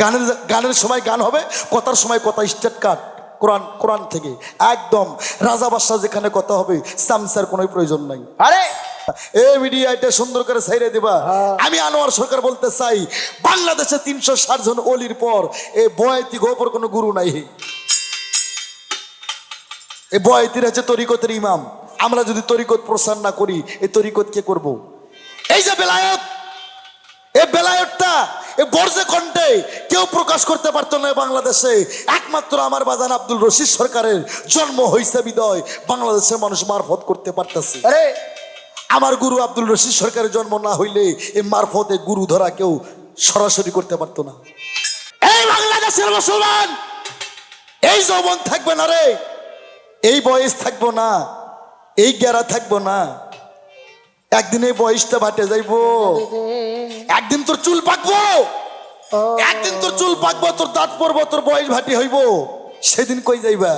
গানের গানের সময় গান হবে কথার সময় কথা স্টেট কাট কোরআন কোরআন থেকে। একদম রাজা বাদশাহ যেখানে কথা হবে সামসার কোনো প্রয়োজন নাই। আরে! এ মিডিয়া এটা সুন্দর করে ছাইরে দিবা। আমি আনোয়ার সরকার বলতে চাই বাংলাদেশে তিনশো ষাট জন অলির পর এ বয়াতি গোপর কোনো গুরু নাই এ বয়াতির হচ্ছে তরিকতের ইমাম। আমরা যদি তরিকত প্রসার না করি এই তরিকত কে করব? এই যে বেলায়ত এ বেলায়তটা এ বর্জে কণ্ঠে কেউ প্রকাশ করতে পারতো না বাংলাদেশে। একমাত্র আমার বাজান আব্দুল রশিদ সরকারের জন্ম হইছে বিদয়। বাংলাদেশের মানুষ মারফত করতে পারতেছে। আরে! আমার গুরু আব্দুল রশিদ সরকারের জন্ম না হইলে এই মারফতে গুরু ধরা কেউ সরাসরি করতে পারতো না। এই বাংলাদেশের মুসলমান এই যৌবন থাকবে না রে। এই বয়স থাকব না এই গেরা থাকব না। একদিন এই বয়সটা বাটে যাইবো। একদিন তোর চুল পাকবো। একদিন তোর চুল পাকবো তোর দাঁত পড়ব তোর বয়স ভাটি হইব। সেদিন কই যাইবা?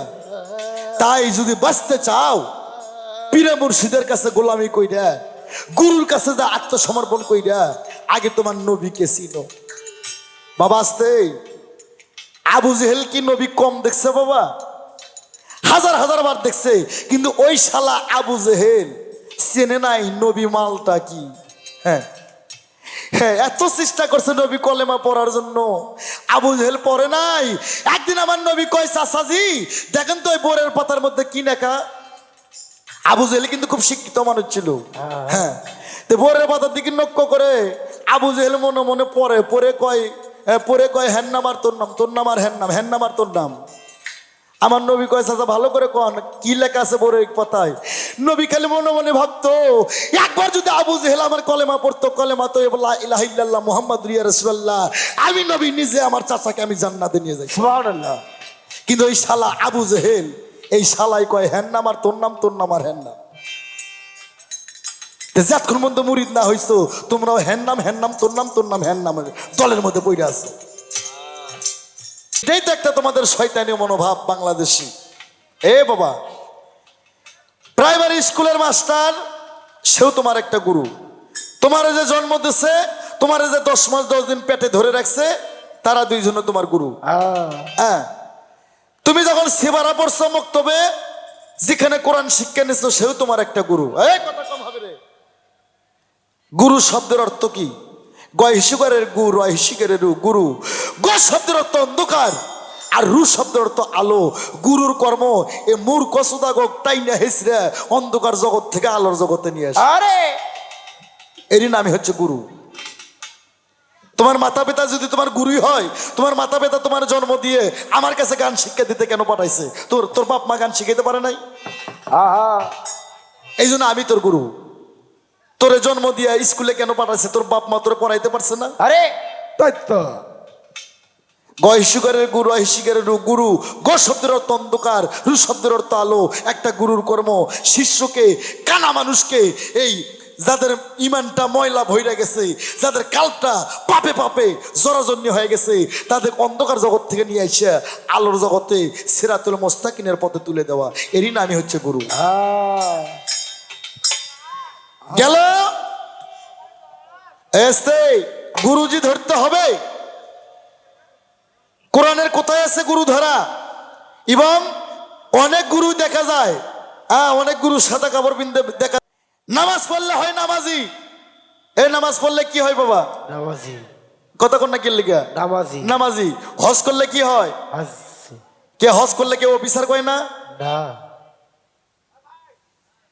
তাই যদি বাঁচতে চাও পীরে মুর্শিদের কাছে গোলামি কইরা গুরুর কাছে যা আত্মসমর্পণ কইরা আগে তোমার নবীকে ছিল বাবা আসতে আবু জেহেল কি নবী কম দেখছে বাবা? হাজার হাজার বার দেখছে কিন্তু ওই শালা আবু জেহেল চেনে নাই নবী মালটা কি? হ্যাঁ। হ্যাঁ এত চেষ্টা করছে নবী কলেমা পড়ার জন্য। আবু জেহেল পড়ে নাই। একদিন আমার নবী কয় চাচাজি দেখেন তো ওই বোরের পাতার মধ্যে কি লেখা? আবু জেহেল কিন্তু খুব শিক্ষিত মানুষ ছিল। হ্যাঁ। তো বোরের পাতার দিকে লক্ষ্য করে আবু জেহেল মনে মনে পড়ে পরে কয় হ্যাঁ, পরে কয় হ্যান নাম আর তোর নাম তোর নাম আর হ্যান নাম হ্যান নাম আর তোর নাম। আমার নবী কয় চাচা ভালো করে কন কি লেখা আছে বোরের পাতায়? নবী খালি মনে মনে ভাবতো একবার যদি আবু জেহেল আমার কলেমা পড়তো কলেমা তো ইলাহা ইল্লাল্লাহ মুহাম্মদ রিয়া রসুল্লাহ আমি নবী নিজে আমার চাচাকে আমি জান্নাতে নিয়ে যাই সুবহানাল্লাহ। কিন্তু ওই শালা আবু জেহেল এই শালাই কয় হ্যান নাম আর তোর নাম তোর নাম আর হ্যান নাম যতক্ষণ পর্যন্ত মুরিদ না হইছো তোমরাও হ্যান নাম হ্যান নাম তোর নাম তোর নাম হ্যান নামের দলের মধ্যে পড়ে আছে। এটাই তো একটা তোমাদের শয়তানি মনোভাব বাংলাদেশি। এ বাবা প্রাইমারি স্কুলের মাস্টার সেও তোমার একটা গুরু। তোমার যে জন্ম দিছে তোমার যে দশ মাস দশ দিন পেটে ধরে রাখছে তারা দুইজনে তোমার গুরু। হ্যাঁ। তুমি যখন সেবারা পড়ছো মক্তবে যেখানে কোরআন শিক্ষা নিচ্ছ সেও তোমার একটা গুরু। এই কথা কম রে। গুরু শব্দের অর্থ কি? গহিসুগারের গু রহিসিকারের গুরু। গ শব্দের অর্থ অন্ধকার। আর রু শব্দের অর্থ আলো। গুরুর কর্ম এ মূর কসুদাগক টাইনা হেসরা অন্ধকার জগৎ থেকে আলোর জগতে নিয়ে আসে। আরে! এরই নামই হচ্ছে গুরু। তোমার মাতা পিতা যদি তোমার গুরুই হয় তোমার মাতা পিতা তোমার জন্ম দিয়ে আমার কাছে গান শিক্ষা দিতে কেন পাঠাইছে? তোর তোর বাপ মা গান শিখাইতে পারে নাই? আহা! এই জন্য আমি তোর গুরু। তোরে জন্ম দিয়ে স্কুলে কেন পাঠাইছে? তোর বাপ মা তোরে পড়াইতে পারছে না? আরে! তাই তো। গহিসুগারের গুরু আহিসিকারের গুরু। গ শব্দের অর্থ অন্ধকার, রু শব্দের অর্থ আলো। একটা গুরুর কর্ম, শিষ্যকে, কানা মানুষকে, এই যাদের ইমানটা ময়লা ভইরা গেছে, যাদের কালটা পাপে পাপে জরাজন্য হয়ে গেছে, তাদের অন্ধকার জগৎ থেকে নিয়ে এসে আলোর জগতে সেরাতুল মোস্তাকিনের পথে তুলে দেওয়া। এরই নামই হচ্ছে গুরু। গেল? গুরুজি ধরতে হবে। কোরআনের কোথায় আছে গুরু ধরা এবং অনেক গুরু দেখা যায়। হ্যাঁ অনেক গুরু সাদা কাপড় পিনতে দেখা নামাজ পড়লে হয় নামাজি। এই নামাজ পড়লে কি হয় বাবা? নামাজি। কতক্ষণ না কি লিখা? নামাজি। নামাজি। হজ করলে কি হয়? কে হজ করলে কেউ অফিসার কয় না?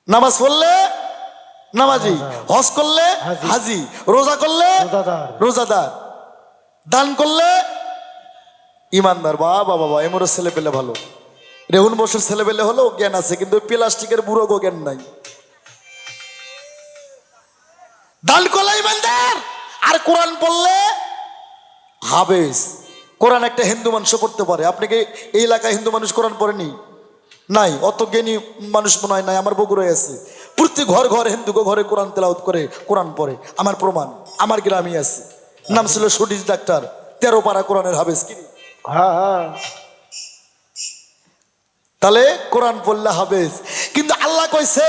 নামাজ পড়লে নামাজি। হজ করলে হাজি। রোজা করলে। রোজাদার। দান করলে ইমানদার, বাবা বাবা এমরও ছেলে পেলে ভালো। রেহুন বছর ছেলে পেলে হলো জ্ঞান আছে, কিন্তু প্লাস্টিকের বুড়ো জ্ঞান নাই। দান করলে ইমানদার, আর কোরআন পড়লে হাবেজ কোরআন একটা হিন্দু মানুষ পড়তে পারে। আপনি কি এই এলাকায় হিন্দু মানুষ কোরআন পড়েনি? নাই, অত জ্ঞানী মানুষ মনে হয় নাই, আমার বগুড়ায় আছে প্রতি ঘর ঘর হিন্দু ঘরে কোরআন তেলাওত করে, কোরআন পড়ে। আমার প্রমাণ, আমার গ্রামে আছে। নাম ছিল সুডিস ডাক্তার, তেরো পাড়া কোরআনের হাবেজ কি হ্যাঁ হ্যাঁ। তাহলে কোরআন পড়লে হাবেজ কিন্তু আল্লাহ কইছে,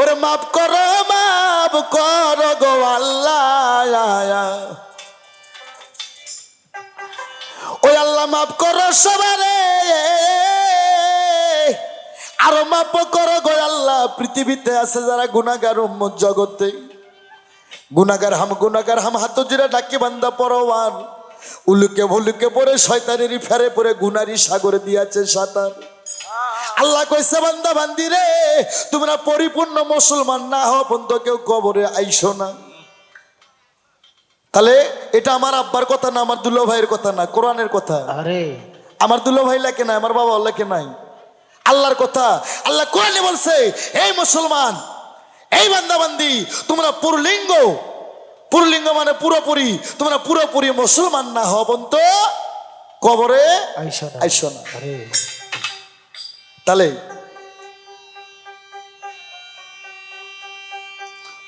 ওরে মাফ করো মাফ করো গো আল্লাহ। ওই আল্লাহ মাফ করো সবারে। আরও মাপ করো গো আল্লাহ। পৃথিবীতে আছে যারা গুনাগার উম্মত জগতে। গুনাগার হাম গুনাগার হাম হাত জুড়ে ডাকি বান্দা পরওয়ান। উলুকে ভুলুকে পরে শয়তানেরই ফেরে পরে গুনারি সাগরে দিয়াছে সাঁতার। আল্লাহ কইছে বান্দা বান্দি রে তোমরা পরিপূর্ণ মুসলমান না হও পর্যন্ত কেউ কবরে আইসো না। তাহলে এটা আমার আব্বার কথা না আমার দুলো ভাইয়ের কথা না কোরআনের কথা। আরে। আমার দুলো ভাই লেখে নাই আমার বাবা লেখে নাই। আল্লাহর কথা আল্লাহ কোরআনে বলছে এই মুসলমান এই বান্দাবান্দি তোমরা পুরলিঙ্গ পুরলিঙ্গ মানে পুরোপুরি। তোমরা পুরোপুরি মুসলমান না হবন তো কবরে আইসো না। তাহলে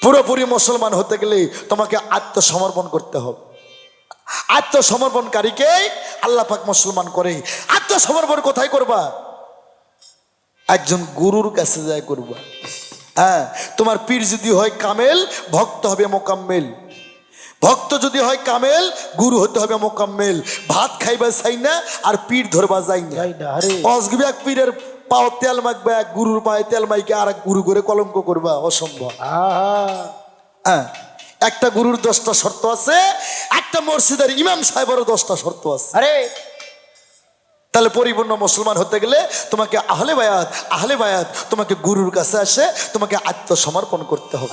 পুরোপুরি মুসলমান হতে গেলে তোমাকে আত্মসমর্পণ করতে হবে। আত্মসমর্পণকারীকে আল্লাহ পাক মুসলমান করে। আত্মসমর্পণ কোথায় করবা? একজন গুরুর কাছে যায় করবা। হ্যাঁ তোমার পীর যদি হয় কামেল ভক্ত হবে মোকাম্মেল। ভক্ত যদি হয় কামেল গুরু হতে হবে মোকাম্মেল। ভাত খাইবা চাই না আর পীর ধরবা যাই না। অসগবি এক পীরের পাও তেল মাখবে এক গুরুর পায়ে তেল মাইকে আর এক গুরু করে কলঙ্ক করবা অসম্ভব। হ্যাঁ একটা গুরুর দশটা শর্ত আছে একটা মসজিদের ইমাম সাহেবেরও দশটা শর্ত আছে। আরে। তাহলে পরিপূর্ণ মুসলমান হতে গেলে তোমাকে আহলে বায়াত আহলে বায়াত তোমাকে গুরুর কাছে আসে তোমাকে আত্মসমর্পণ করতে হবে।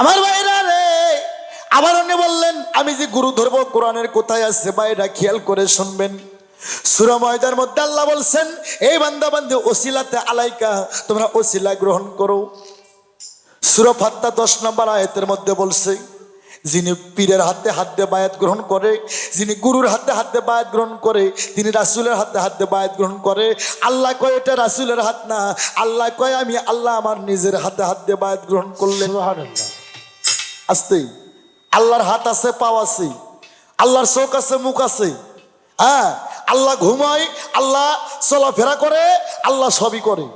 আমার ভাইরা রে আবার উনি বললেন, আমি যে গুরু ধরবো, কোরআনের কোথায় আছে বাইরা খেয়াল করে শুনবেন। সুরা ময়দার মধ্যে আল্লাহ বলছেন, এই বান্দা বান্দে ওসিলাতে আলাইকা, তোমরা ওসিলা গ্রহণ করো। সুরা ফাত্তা দশ নম্বর আয়াতের মধ্যে বলছে, যিনি পীরের হাতে হাত দিয়ে বায়াত গ্রহণ করে, যিনি গুরুর হাতে হাত বায়াত গ্রহণ করে, তিনি রাসুলের হাতে হাত বায়াত গ্রহণ করে। আল্লাহ কয়, এটা রাসুলের হাত না, আল্লাহ কয়, আমি আল্লাহ আমার নিজের হাতে হাত দিয়ে বায়াত গ্রহণ করলেন। আসতেই। আল্লাহর হাত আছে, পাও আছে। আল্লাহর চোখ আছে, মুখ আছে। হ্যাঁ আল্লাহ ঘুমায়, আল্লাহ চলাফেরা করে, আল্লাহ সবই করে।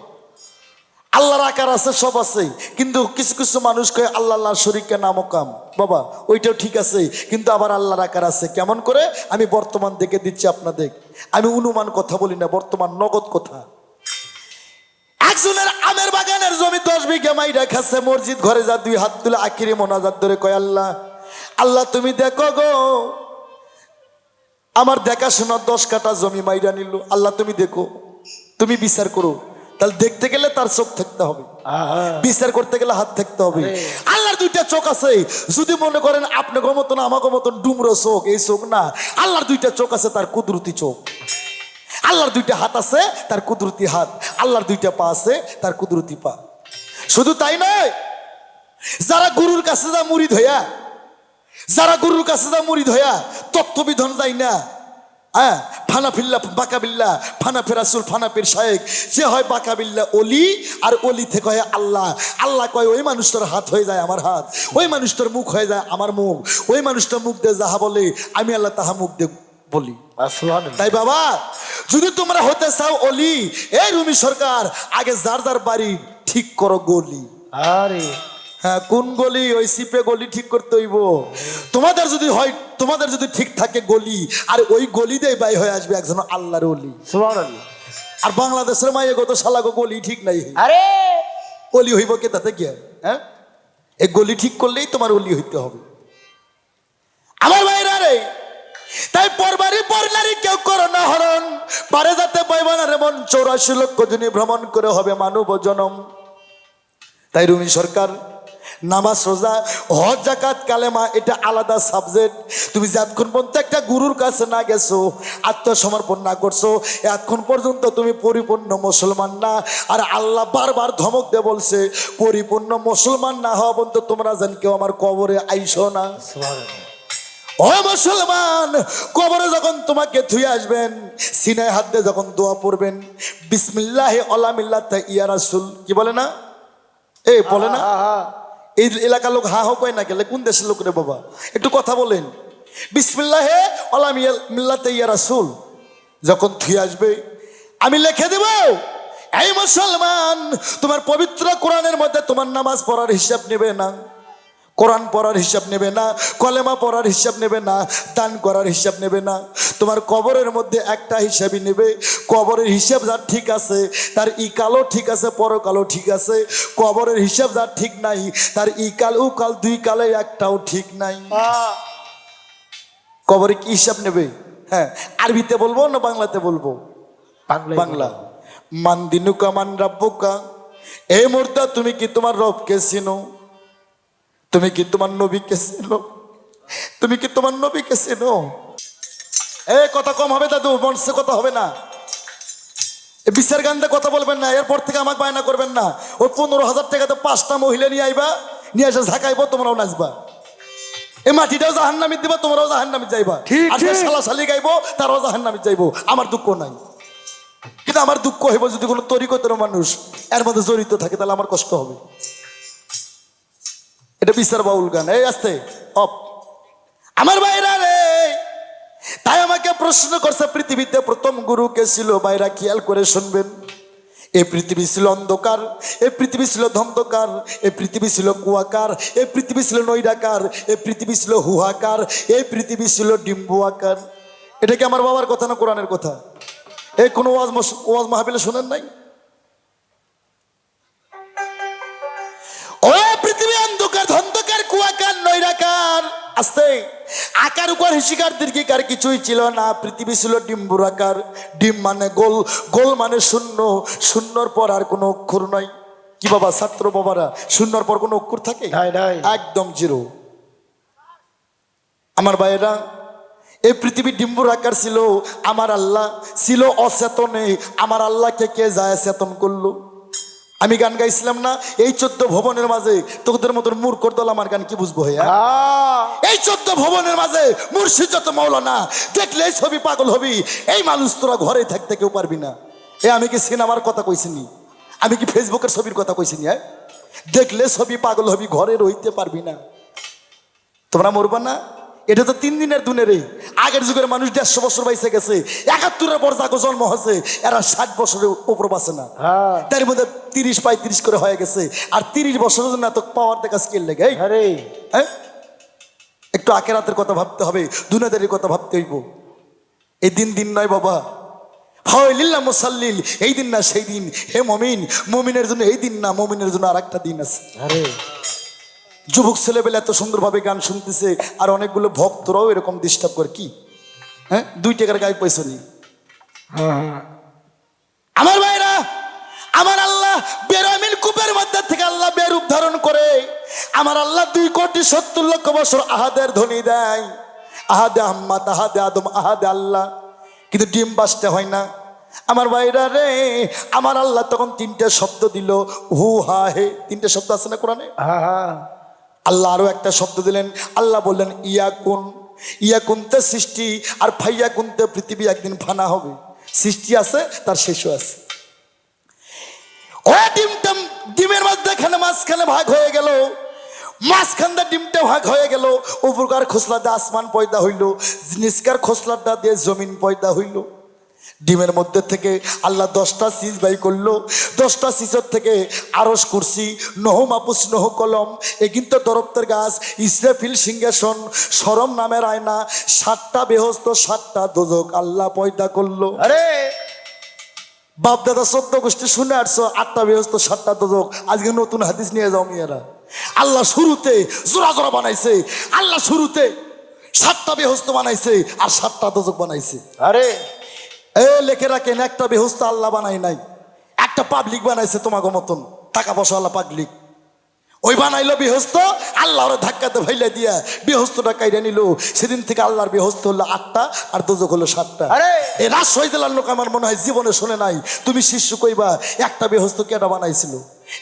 আল্লাহর আকার আছে, সব আছে। কিন্তু কিছু কিছু মানুষ কয়ে, আল্লাহ আল্লাহ শরীরকে নামকাম বাবা, ওইটাও ঠিক আছে। কিন্তু আবার আল্লাহর আকার আছে। কেমন করে? আমি বর্তমান দেখে দিচ্ছি আপনাদের। আমি অনুমান কথা বলি না, বর্তমান নগদ কথা। একজনের আমের বাগানের জমি দশ বিঘা মাই রেখাছে মসজিদ ঘরে যা দুই হাত তুলে আখিরি মোনাজাত ধরে কয় আল্লাহ আল্লাহ তুমি দেখো গো আমার দেখাশোনা দশ কাটা জমি মাইরা নিল আল্লাহ তুমি দেখো তুমি বিচার করো তাহলে দেখতে গেলে তার চোখ থাকতে হবে বিচার করতে গেলে হাত থাকতে হবে আল্লাহর দুইটা চোখ আছে যদি মনে করেন আপনাকে মতন আমাকে মতন ডুমরো চোখ এই চোখ না আল্লাহর দুইটা চোখ আছে তার কুদরতি চোখ। আল্লাহর দুইটা হাত আছে, তার কুদরতি হাত। আল্লাহর দুইটা পা আছে, তার কুদরতি পা। শুধু তাই নয়, যারা গুরুর কাছে যা মুড়ি ধয়া যারা গুরুর কাছে যা মুড়ি ধয়া তত্ত্ববিধন যায় না। হ্যাঁ ফানা ফিল্লা বাঁকা বিল্লা, ফানা ফেরাসুল ফানা পীর শায়েক যে হয় বাঁকা বিল্লা অলি আর অলি থেকে হয় আল্লাহ। আল্লাহ কয়, ওই মানুষটার হাত হয়ে যায় আমার হাত, ওই মানুষটার মুখ হয়ে যায় আমার মুখ, ওই মানুষটার মুখ দিয়ে যাহা বলে, আমি আল্লাহ তাহা মুখ দিয়ে বলি। তাই বাবা যদি তোমরা হতে চাও অলি এই রুমি সরকার আগে যার যার বাড়ি ঠিক করো গলি। আরে। হ্যাঁ কোন গলি? ওই সিপে গলি ঠিক করতে হইব। তোমাদের যদি হয় তোমাদের যদি ঠিক থাকে গলি আর ওই গলি দিয়ে বাই হয়ে আসবে একজন আল্লাহর অলি। আর বাংলাদেশের মাইয়ে গত সালাগো গলি ঠিক নাই। আরে। অলি হইব কে তাতে কি হ্যাঁ? এই গলি ঠিক করলেই তোমার অলি হইতে হবে। আমার ভাইরা রে তাই পরবারি পরনারী কেউ করো না হরণ। পারে যাতে বৈবানারে মন চৌরাশি লক্ষ জনী ভ্রমণ করে হবে মানব জনম। তাই রুমি সরকার, নামাজ, রোজা, হজ জাকাত কালেমা, এটা আলাদা সাবজেক্ট তুমি যতক্ষণ পর্যন্ত একটা গুরুর কাছে না গেছো, আত্মসমর্পণ না করছ, এতক্ষণ পর্যন্ত তুমি পরিপূর্ণ মুসলমান না। আর আল্লাহ বারবার ধমক দিয়ে বলছে, পরিপূর্ণ মুসলমান না হওয়া পর্যন্ত তোমরা যেন কেউ আমার কবরে আইসো না। ও মুসলমান কবরে যখন তোমাকে ধুয়ে আসবেন সিনায় হাত দিয়ে যখন দোয়া পড়বেন বিসমিল্লাহ আলামিল্লাহ ইয়া রাসুল কি বলে না? এ বলে না? এই এলাকার লোক হা হো কয় না গেলে কোন দেশের লোক রে বাবা? একটু কথা বলেন। বিসমিল্লাহে আলাম মিল্লাতে ইয়া রাসুল যখন থুয়ে আসবে আমি লিখে দেব এই মুসলমান তোমার পবিত্র কোরআনের মধ্যে তোমার নামাজ পড়ার হিসাব নেবে না। কোরআন পড়ার হিসাব নেবে না কলেমা পড়ার হিসাব নেবে না দান করার হিসাব নেবে না। তোমার কবরের মধ্যে একটা হিসাবই নেবে কবরের হিসাব যার ঠিক আছে তার ইকালও ঠিক আছে পরকালও ঠিক আছে কবরের হিসাব যার ঠিক নাই তার ইকাল কাল দুই কালে একটাও ঠিক নাই। কবরে কি হিসাব নেবে? হ্যাঁ আরবিতে বলব না বাংলাতে বলব? বাংলা বাংলা। মান দিনুকা মান রাব্বুকা। এই মুহূর্তে তুমি কি তোমার রবকে চিনো? তুমি কি তোমার নবীকে চিনো? তুমি কি তোমার নবীকে চিনো? এ কথা কম হবে দাদু মনসে কথা হবে না। বিচার গান্ধে কথা বলবেন না এরপর থেকে আমাকে বায়না করবেন না। ওই পনেরো হাজার টাকাতে পাঁচটা মহিলা নিয়ে আইবা নিয়ে এসে ঝাঁকাইবো তোমরাও নাচবা। এই মাটিটাও জাহান্নামি দিবা তোমরাও জাহান্নামি যাইবা। ঠিক, আর যে ঠিক। শালা শালি গাইবো তারাও জাহান্নামি যাইবো। আমার দুঃখ নাই। কিন্তু আমার দুঃখ হইব যদি কোনো তরিকতের মানুষ এর মধ্যে জড়িত থাকে তাহলে আমার কষ্ট হবে। এটা বিচার বাউল গান। এই আসতে, অপ। আমার বাইরা রে, তাই আমাকে প্রশ্ন করছে, পৃথিবীতে প্রথম গুরু কে ছিল? বাইরা খেয়াল করে শুনবেন। এ পৃথিবী ছিল অন্ধকার, এ পৃথিবী ছিল ধন্ধকার, এ পৃথিবী ছিল কুয়াকার, এ পৃথিবী ছিল নৈরাকার, এ পৃথিবী ছিল হুহাকার, এ পৃথিবী ছিল ডিম্বু আকার এটা কি আমার বাবার কথা না কোরআনের কথা? এই কোনো ওয়াজ ওয়াজ মাহাবিলে শোনেন নাই? আস্তে। আকার উপর হিসিকার দীর্ঘিকার কিছুই ছিল না। পৃথিবী ছিল ডিম্বুর আকার। ডিম মানে গোল। গোল মানে শূন্য। শূন্যর পর আর কোনো অক্ষর নাই। কি বাবা ছাত্র বাবারা? শূন্যর পর কোনো অক্ষর থাকে। একদম জিরো। আমার ভাইয়েরা এই পৃথিবী ডিম্বুর আকার ছিল আমার আল্লাহ। ছিল অচেতনে। আমার আল্লাহকে কে যায় চেতন করল? আমি গান গাইছিলাম না এই চোদ্দ ভবনের মাঝে তোদের মতন মূর্খর দল আমার গান কি বুঝব হ্যাঁ। এই চোদ্দ ভবনের মাঝে মুর্শিদ যত মৌলানা দেখলে এই ছবি পাগল হবি। এই মানুষ তোরা ঘরে থাকতে কেউ পারবি না। এ আমি কি সিনেমার কথা কইছিনি? আমি কি ফেসবুকের ছবির কথা কইছিনি হ্যাঁ? দেখলে ছবি পাগল হবি ঘরে রইতে পারবি না। তোমরা মরবা না। এটা তো তিন দিনের দুনের আগের যুগের মানুষ দেড়শো বছর বাইসে গেছে। একাত্তরের পর যাকে জন্ম হয়েছে এরা ষাট বছরের উপর বাঁচে না। হ্যাঁ। তার মধ্যে তিরিশ পঁয়ত্রিশ করে হয়ে গেছে। আর তিরিশ বছরের জন্য এত পাওয়ার দেখা স্কিল লেগে হ্যাঁ? একটু আকেরাতের কথা ভাবতে হবে দুনাদের কথা ভাবতে হইব। এই দিন দিন নয় বাবা। ফাওয়াইলিল্লাহ মুসাল্লিল এই দিন না সেই দিন। হে মমিন মমিনের জন্য এই দিন না মমিনের জন্য আর একটা দিন আছে। আরে। যুবক ছেলেবেলা এত সুন্দরভাবে গান শুনতেছে আর অনেকগুলো ভক্তরাও এরকম ডিস্টার্ব করে কি? হ্যাঁ? দুই টাকার গায়ে পয়সা নেই। হ্যাঁ। আমার ভাইরা আমার আল্লাহ বেরামিন কূপের মধ্যে থেকে আল্লাহ বেরূপ ধারণ করে। আমার আল্লাহ দুই কোটি সত্তর লক্ষ বছর আহাদের ধ্বনি দেয়। আহাদে আহম্মদ আহাদে আদম আহাদে আল্লাহ। কিন্তু ডিম বাসতে হয় না। আমার ভাইরা রে আমার আল্লাহ তখন তিনটে শব্দ দিল হু হা হে। তিনটে শব্দ আছে না কোরআনে? হ্যাঁ হ্যাঁ। আল্লাহ আরও একটা শব্দ দিলেন। আল্লাহ বললেন, ইয়াকুন ইয়াকুনতে সৃষ্টি আর ফাইয়া কুনতে পৃথিবী একদিন ফানা হবে। সৃষ্টি আছে, তার শেষও আছে। ও ডিমের মাঝখানে মাঝখানে ভাগ হয়ে গেল। মাঝখান দিয়ে ডিমটা ভাগ হয়ে গেল। উপরকার খোসলা দিয়ে আসমান পয়দা হইল। নিষ্কার খোসলাটা দিয়ে জমিন পয়দা হইল। ডিমের মধ্যে থেকে আল্লাহ দশটা সিজ বাই করল দশটা সিজর থেকে আরস কুরসি নহ মাপুস নহ কলম এ কিন্তু দরপ্তের গাছ ইসরাফিল সিংহাসন সরম নামের আয়না সাতটা বেহস্ত সাতটা দোজক আল্লাহ পয়দা করল। আরে! বাপ দাদা চোদ্দ গোষ্ঠী শুনে আসছো আটটা বেহস্ত সাতটা দোজক আজকে নতুন হাদিস নিয়ে যাও মেয়েরা। আল্লাহ শুরুতে জোড়া জোড়া বানাইছে আল্লাহ শুরুতে সাতটা বেহস্ত বানাইছে আর সাতটা দোজক বানাইছে। আরে! এ লেখে রাখেন একটা বেহস্ত আল্লাহ বানাই নাই একটা পাবলিক বানাইছে তোমাকে মতন টাকা পয়সা আল্লাহ পাবলিক ওই বানাইলো বেহস্ত আল্লাহর ধাক্কাতে ভাইলা দিয়া বেহস্তটা কাইরা নিল। সেদিন থেকে আল্লাহর বেহস্ত হলো আটটা আর দোজক হলো সাতটা! এই রাজশাহী জেলার লোক আমার মনে হয় জীবনে শুনে নাই তুমি শিষ্য কইবা একটা বেহস্ত কেটা বানাইছিল?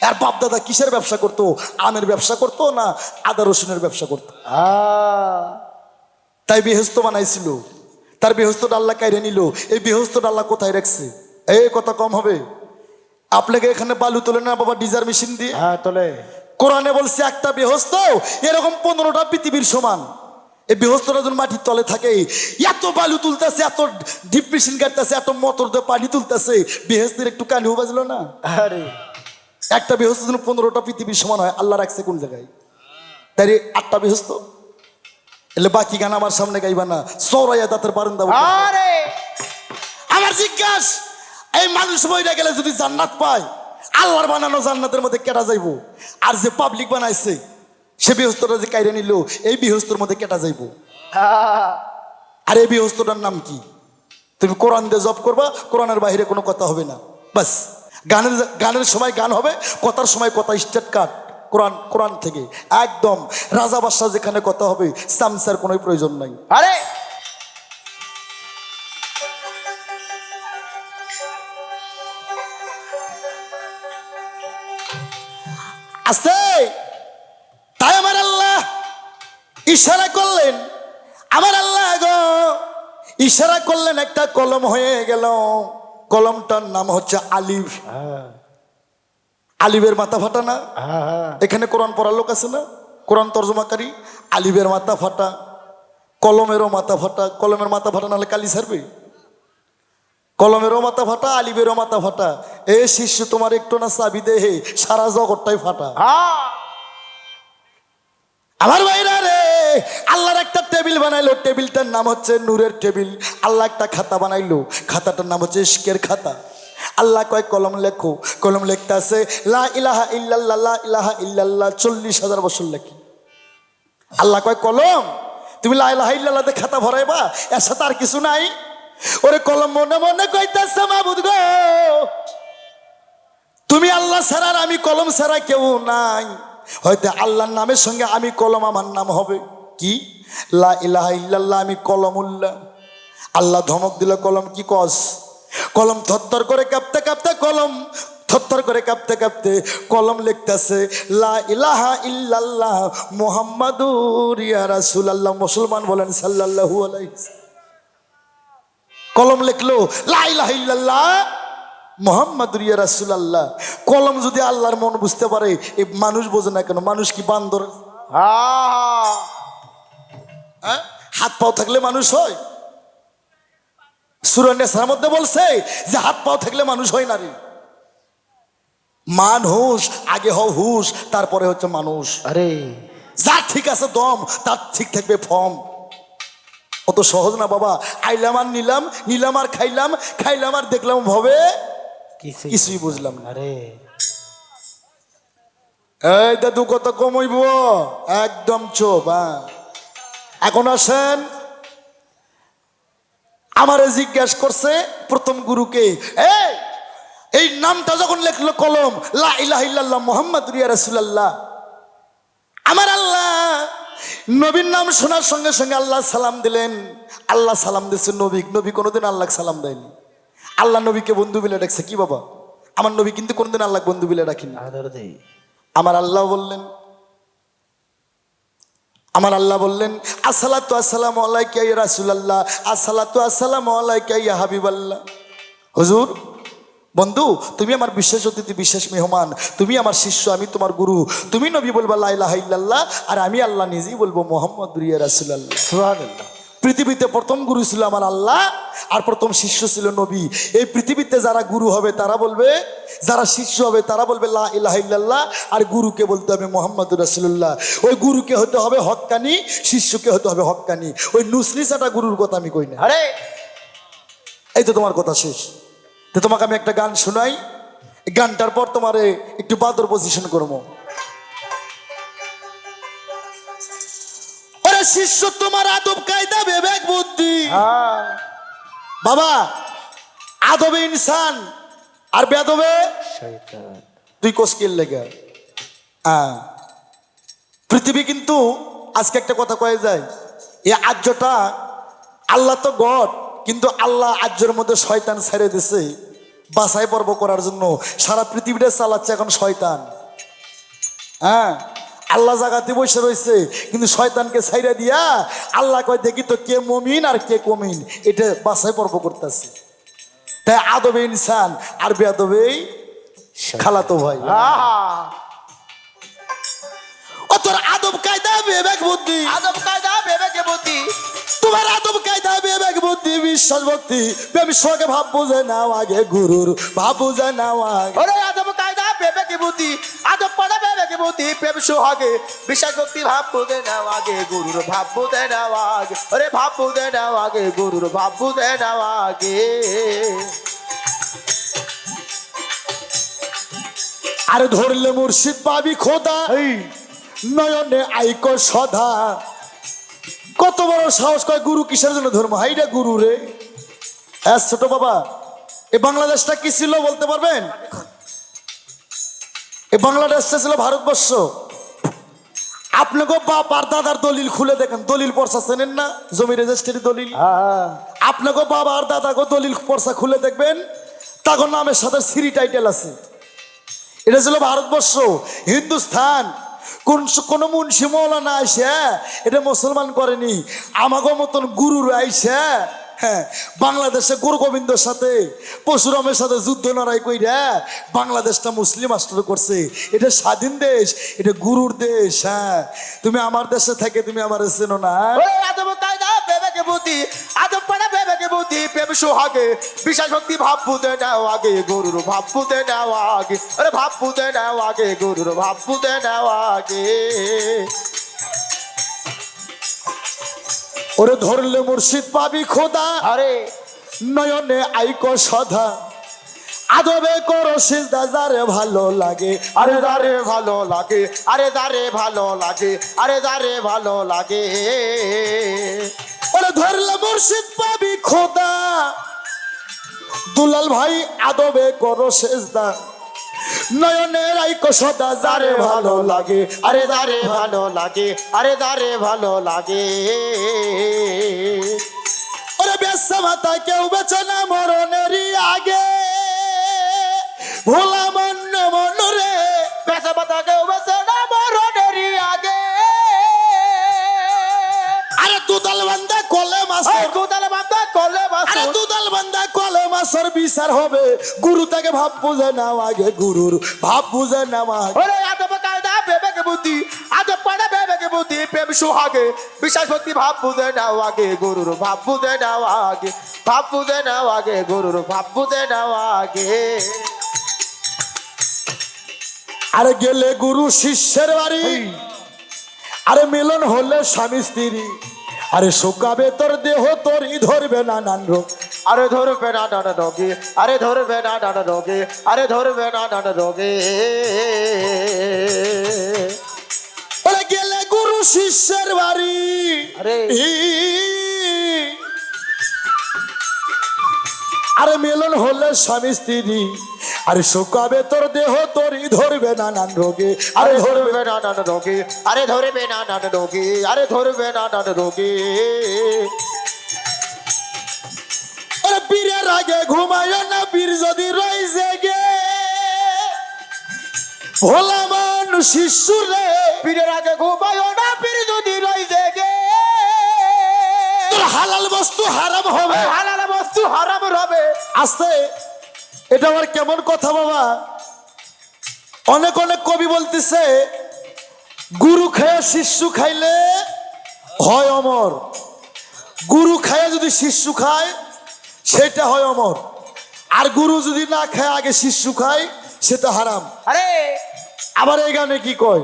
আর বাপ দাদা কিসের ব্যবসা করতো? আমের ব্যবসা করতো না আদা রসুনের ব্যবসা করতো? তাই বেহস্ত বানাইছিল। তার বেহস্তটা আল্লাহ কাইরে নিল। এই বেহস্তটা আল্লাহ কোথায় রাখছে? এই কথা কম হবে। আপনাকে এখানে বালু তোলে না বাবা ডিজার মেশিন দিয়ে? হ্যাঁ তোলে। কোরআনে বলছে একটা বেহস্ত এরকম পনেরোটা পৃথিবীর সমান। এই বেহস্তটা যখন মাটির তলে থাকে এত বালু তুলতেছে এত ডিপ মেশিন কাটতেছে এত মোটর দিয়ে পানি তুলতেছে বেহস্তের একটু কানিও বাজলো না? আরে। একটা বেহস্ত যেন পনেরোটা পৃথিবীর সমান হয় আল্লাহ রাখছে কোন জায়গায়? তাই আটটা বিহস্ত? এলে বাকি গান আমার সামনে গাইবা না। সৌরাইয়া দাঁতের বারান্দা। আরে! আমার জিজ্ঞাস এই মানুষ বইটা গেলে যদি জান্নাত পায় আল্লাহর বানানো জান্নাতের মধ্যে কেটা যাইব? আর যে পাবলিক বানাইছে সে বিহস্তটা যে কাইরে নিল এই বিহস্তর মধ্যে কেটা যাইব? আর এই বিহস্তটার নাম কি? তুমি কোরআন দিয়ে জব করবা কোরআনের বাইরে কোনো কথা হবে না। বাস গানের গানের সময় গান হবে কথার সময় কথা স্টেট কাট। কোরআন কোরআন থেকে। একদম রাজা বাদশাহ যেখানে কথা হবে সামসার কোনো প্রয়োজন নাই। আরে! আস্তে! তাই আমার আল্লাহ ইশারা করলেন আমার আল্লাহ গো ইশারা করলেন একটা কলম হয়ে গেল। কলমটার নাম হচ্ছে আলিফ। হ্যাঁ, আলিফের মাথা ফাটা না? এখানে কোরআন পড়ার লোক আছে না? কোরআন তর্জমাকারী? আলিবের মাথা ফাটা কলমেরও মাথা ফাটা কলমের মাথা ফাটা নাহলে কালি ছাড়বে? কলমেরও মাথা ফাটা আলিবেরও মাথা ফাটা। এ শিষ্য তোমার একটু না চাবি দেহে সারা জগৎটাই ফাটা। আমার ভাইরা রে আল্লাহর একটা টেবিল বানাইলো টেবিলটার নাম হচ্ছে নূরের টেবিল। আল্লাহ একটা খাতা বানাইলো খাতাটার নাম হচ্ছে ইস্কের খাতা। আল্লাহ কয় কলম লেখো, কলম লিখতে আছে লা ইলাহা ইল্লাল্লাহ, লা ইলাহা ইল্লাল্লাহ, চল্লিশ হাজার বছর লেখি। আল্লাহ কয় কলম, তুমি লা ইলাহা ইল্লাল্লাহতে খাতা ভরাইবা, এর সাথে আর কিছু নাই। ওরে কলম মনে মনে কইতাছে মাবুদ গো, তুমি আল্লাহ ছাড়া আর আমি কলম ছাড়া কেউ নাই। হয়তো আল্লাহর নামের সঙ্গে আমি কলম আমার নাম হবে। কি? লা ইলাহা ইল্লাল্লাহ, আমি কলম উল্লাহ আল্লাহ ধমক দিল, কলম কি কস? কলম থরথর করে কাঁপতে কাঁপতে কলম থরথর করে কাঁপতে কাঁপতে কলম লিখতেছে, লা ইলাহা ইল্লাল্লাহ মুহাম্মাদুর ইয়া রাসূলুল্লাহ। মুসলমান বলেন, সাল্লাল্লাহু আলাইহি কলম লিখলো, লা ইলাহা ইল্লাল্লাহ মোহাম্মদ রিয়া রাসুলাল্লাহ। কলম যদি আল্লাহর মন বুঝতে পারে এই মানুষ বোঝে না কেন, মানুষ কি বান্দর? হ্যাঁ? হাত পাও থাকলে মানুষ হয়? সুরন্যাসার মধ্যে বলছে যে হাত পাও থাকলে মানুষ হয় না রে মানুষ আগে হও হুশ তারপরে হচ্ছে মানুষ। আরে। যার ঠিক আছে দম তার ঠিক থাকবে ফর্ম। অত সহজ না বাবা। আইলাম আর নিলাম নিলাম আর খাইলাম খাইলাম আর দেখলাম ভবে কিছু কিছুই বুঝলাম না। আরে। এই দাদু কত কমইব? একদম চোপ হ্যাঁ। এখন আসেন। আমারে জিজ্ঞাসা করছে প্রথম গুরুকে এই এই নামটা যখন লেখলো কলম লা মোহাম্মদ রিয়া রাসূলুল্লাহ। আমার আল্লাহ নবীর নাম শোনার সঙ্গে সঙ্গে আল্লাহ সালাম দিলেন। আল্লাহ সালাম দিচ্ছে নবী। নবী কোনোদিন আল্লাহ সালাম দেয়নি। আল্লাহ নবীকে বন্ধু বিলে ডাকছে কি বাবা? আমার নবী কিন্তু কোনোদিন আল্লাহ বন্ধু বিলে ডাকিনি। আমার আল্লাহ বললেন আমার আল্লাহ বললেন, আসসালাতু আসসালাম আলাইকা ইয়া রাসূলুল্লাহ, আসসালাতু আলাইকাই আলাইকা ইয়া হাবিবাল্লাহ। হুজুর, বন্ধু, তুমি আমার বিশেষ অতিথি, বিশেষ মেহমান, তুমি আমার শিষ্য, আমি তোমার গুরু, তুমি নবী বলবা লাইলা ইলাহা ইল্লাল্লাহ, আর আমি আল্লাহ নিজেই বলব মোহাম্মদ রিয়া রাসূলুল্লাহ। সুবহানাল্লাহ। পৃথিবীতে প্রথম গুরু ছিল আমার আল্লাহ আর প্রথম শিষ্য ছিল নবী। এই পৃথিবীতে যারা গুরু হবে তারা বলবে যারা শিষ্য হবে তারা বলবে লা ইলাহা ইল্লাল্লাহ আর গুরুকে বলতে হবে মোহাম্মদ রাসূলুল্লাহ। ওই গুরুকে হতে হবে হক্কানি শিষ্যকে হতে হবে হক্কানি ওই নুসলিসাটা গুরুর কথা আমি কই না। আরে! এই তো তোমার কথা শেষ। তো তোমাকে আমি একটা গান শোনাই। গানটার পর তোমারে একটু বাদর পজিশন করব। শিষ্য তোমার আদব কায়দা বিবেক বুদ্ধি। হ্যাঁ। বাবা আদবে ইনসান আর বেদবে দুই কোস্কিল লেগে। হ্যাঁ। পৃথিবী কিন্তু আজকে একটা কথা কয়ে যায় এই আর্যটা আল্লাহ তো গড কিন্তু আল্লাহ আর্যের মধ্যে শয়তান ছেড়ে দিছে বাসায় পর্ব করার জন্য। সারা পৃথিবীটা চালাচ্ছে এখন শয়তান। হ্যাঁ। আল্লাহ জাগাতে বসে রয়েছে কিন্তু শয়তানকে ছাইরা দিয়া আল্লাহ কয় দেখি তো কে মমিন আর কে কমিন। এটা বাছাই পর্ব করতেছে। তাই আদবে ইনসান আর বেদবেই খালাতো ভাই। ও তোর আদব কায়দা বিবেক বুদ্ধি। আদব কায়দা বিবেকে বুদ্ধি। তোমার আদব কায়দা বিবেক বুদ্ধি বিশ্বাস ভক্তি। বিশ্বকে ভাব বুঝে নাও আগে গুরুর ভাব বুঝে নাও আগে। আদব কায়দা বিবেকে বুদ্ধি। আদব পড়া বুদ্ধি প্রেম সোহাগে বিশ্বাস ভক্তি ভাব বুঝে নাও আগে গুরুর ভাব বুঝে নাও আগে। ওরে ভাব বুঝে নাও আগে গুরুর ভাব বুঝে নাও আগে। আর ধরলে মুর্শিদ পাবি খোদা নয়নে আইক সদা। কত বড় সাহস কয় গুরু কিসের জন্য ধর্ম? হাইটা গুরু রে। হ্যাঁ ছোট বাবা এ বাংলাদেশটা কি ছিল বলতে পারবেন? এ বাংলাদেশটা ছিল ভারতবর্ষ। আপনাকে বাপ আর দাদার দলিল খুলে দেখেন দলিল পর্সা চেনেন না? জমি রেজিস্ট্রি দলিল। আপনাকে বাবা আর দাদাকে দলিল পর্সা খুলে দেখবেন তাকে নামের সাথে সিরি টাইটেল আছে। এটা ছিল ভারতবর্ষ হিন্দুস্থান। কোন কোন মুন্সি মৌলানা আইসে এটা মুসলমান করেনি। আমাকে মতন গুরুর আইসে হ্যাঁ বাংলাদেশে গুরু গোবিন্দর সাথে পশুরামের সাথে যুদ্ধ লড়াই রে বাংলাদেশটা মুসলিম রাষ্ট্র করছে। এটা স্বাধীন দেশ, এটা গুরুর দেশ হ্যাঁ। তুমি আমার দেশে থেকে তুমি আমার চেনো না। বুদ্ধি? আদম আগে, গরুর ভাব নাও আগে। আগে আগে। ওরে ধরলে মুর্শিদ পাবি খোদা। আরে। নয়নে আইক সধা। আদবে করো সিজদা যারে ভালো লাগে। আরে দারে ভালো লাগে আরে দারে ভালো লাগে আরে দারে ভালো লাগে। ওরে ধরলে মুর্শিদ পাবি খোদা। দুলাল ভাই আদবে করো সেজদা। নয়নের আইকো সদা যারে ভালো লাগে, আরে দারে ভালো লাগে, আরে দারে ভালো লাগে। ওরে বেসা মাতা কেউ বেছে না মরণেরই আগে। ভোলা মন মন রে বেসা মাতা কেউ বেছে মাসের বিচার হবে। গুরু তাকে ভাব বুঝে নাও আগে গুরুর ভাব বুঝে নাও আগে। ওরে আদব কায়দা বেবেকে বুদ্ধি আদব পড়ে বেবেকে বুদ্ধি প্রেম সুহাগে। বিশ্বাস ভক্তি ভাব বুঝে নাও আগে গরুর ভাব বুঝে নাও আগে ভাব বুঝে নাও আগে গরুর ভাব বুঝে নাও আগে। আরে গেলে গুরু শিষ্যের বাড়ি। আরে মিলন হলে স্বামী স্ত্রী। আরে শোকাবে তোর দেহ তোরই ধরবে না নান রোগ। আরে ধরবে না ডানা রোগে আরে ধরবে না ডানা রোগে আরে ধরবে না ডানা রোগে। ওরে গেলে গুরু শিষ্যের বাড়ি। আরে। আরে মিলন হলে স্বামী স্ত্রী আরে শোকাবে তোর দেহ তোরই ধরবে না নান রোগে। আরে ধরবে ধরবে না ডানা রোগে আরে ধরবে না ডানা রোগে আরে ধরবে না ডানা রোগে। পীরের আগে ঘুমায় না পীর যদি রই জেগে। ভোলা মানুষ শিশু রে পীরের আগে ঘুমায় না পীর যদি রই জেগে। তোর হালাল বস্তু হারাম হবে। হালাল বস্তু হারাম হবে আস্তে এটা আমার কেমন কথা বাবা? অনেক অনেক কবি বলতেছে গুরু খায় শিশু খাইলে হয় অমর। গুরু খায় যদি শিশু খায় সেটা হয় অমর। আর গুরু যদি না খায় আগে শিশু খায় সেটা হারাম। আরে! আবার এই গানে কি কয়?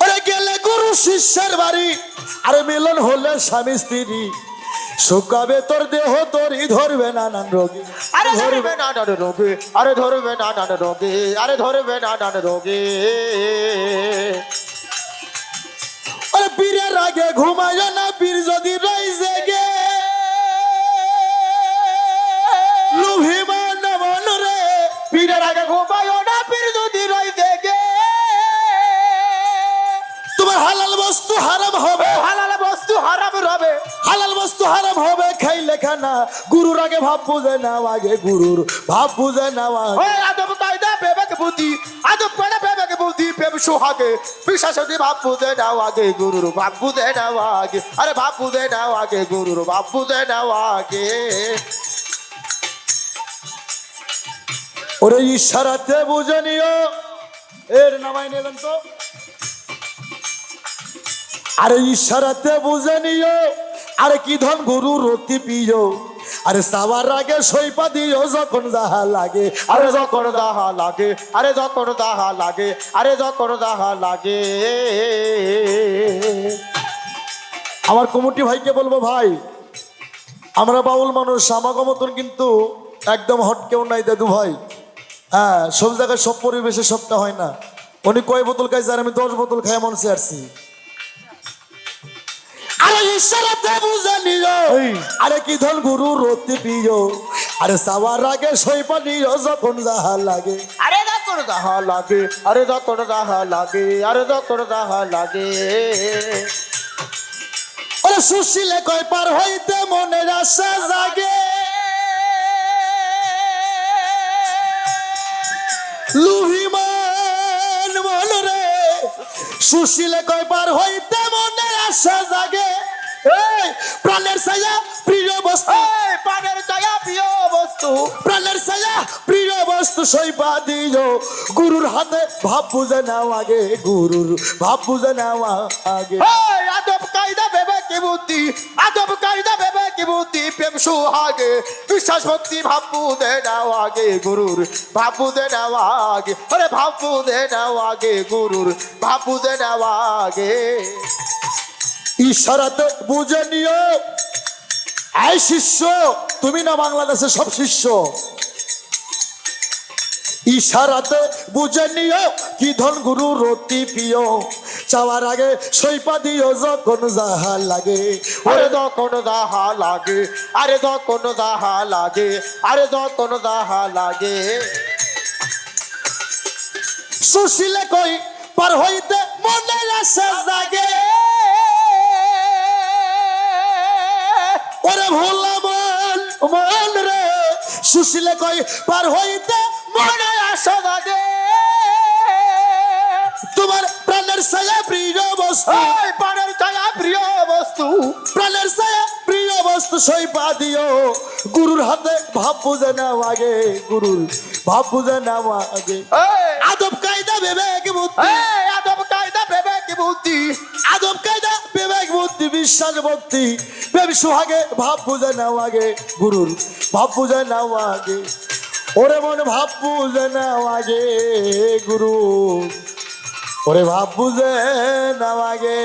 ওরে গেলে গুরু শিষ্যের বাড়ি আরে মিলন হলে স্বামী স্ত্রী। শুকাবে তোর দেহ তোরই ধরবে নানান রোগী। আরে ধরবে না ডানা রোগে আরে ধরবে না ডানা রোগে আরে ধরবে না ডানা রোগে। ওরে পীরের আগে ঘুমায় না পীর যদি রই জেগে। পীরের আগে ঘুমায় না পীর যদি রই জেগে। তোমার হালাল বস্তু হারাম হবে। হালাল বস্তু হারাম রবে। হালাল বস্তু হারাম হবে খাইলে খানা। গুরুর আগে ভাব বুঝে নাও আগে গুরুর ভাব বুঝে নাও ওই আদব কায়দা বেবেক বুদ্ধি। আদব পড়ে বেবেক বুদ্ধি প্রেম সুহাগে। বিশ্বাসতি ভাব বুঝে নাও আগে গুরুর ভাব বুঝে নাও আগে। আরে ভাব বুঝে নাও আগে গুরুর ভাব বুঝে নাও আগে। ওরে ইশারাতে বুঝে নিও এর নামাই নেবেন তো। আরে ইশারাতে বুঝে নিও আরে কি ধন গুরু রতি পিও। আরে সাবার আগে সইপা দিও যখন যাহা লাগে। আরে যখন দাহা লাগে, আরে যখন দাহা লাগে, আরে যখন দাহা লাগে। আমার কমিটি ভাইকে বলব, ভাই, আমরা বাউল মানুষ আমাকে মতন কিন্তু একদম হট কেউ নাই দাদু ভাই। হ্যাঁ সব জায়গায় সব পরিবেশে সবটা হয় না। উনি কয় বোতল খাইছে আর আমি দশ বোতল খাই মনসে আসছি আরে ইশারাতে বুঝে নিও। আরে কি ধন গুরু রতি পিও আরে সাবার আগে সইপা নিও যখন যাহা লাগে। আরে যখন দাহা লাগে আরে যখন দাহা লাগে আরে যখন দাহা লাগে। ওরে সুশীলে কয় পার হইতে মনের আশা জাগে। লুহিমান মন রে। সুশীলে কয় পার হইতে মনের আশা জাগে। প্রাণের ছায়া প্রিয় বস্তু। পানের ছায়া প্রিয় বস্তু। প্রাণের ছায়া প্রিয় বস্তু সইপা দিও। গুরুর হাতে ভাব বুঝে নাও আগে গুরুর ভাব বুঝে নাও আগে। সুহাগে, বিশ্বাস ভক্তি ভাবু দে নাও আগে গুরুর ভাবু দে নাও আগে, আরে ভাবু দে নাও আগে গুরুর ভাবু দে নাও আগে। ইশারাতে বুঝে নিও। এই শিষ্য, তুমি না বাংলাদেশের সব শিষ্য। ইশারাতে বুঝে নিও, কি ধন গুরু রতি পিও। চাওয়ার আগে সইপা দিও যখন যাহা লাগে আরে যখন দাহা লাগে, আরে যখন দাহা লাগে, আরে যখন দাহা লাগে। সুশীলে কই পার হইতে মনের আশা জাগে। ওরে ভোলা মন মন রে, সুশীলে কই পার হইতে বস্তু। পানের ছায়া প্রিয় বস্তু। প্রাণের ছায়া প্রিয় বস্তু সইপা দিও। গুরুর হাতে ভাব বুঝে নাও আগে গুরুর ভাব বুঝে নাও আগে। আদব কায়দা বিবেক বুদ্ধি। আদব কায়দা ভেবে কি বুদ্ধি। আদব কায়দা বিবেক বুদ্ধি বিশ্বাস ভক্তি। প্রেম সুহাগে ভাব বুঝে নাও আগে গুরুর ভাব বুঝে নাও আগে। ওরে মন ভাব বুঝে নাও আগে গুরু। ওরে ভাব বুঝে নাও আগে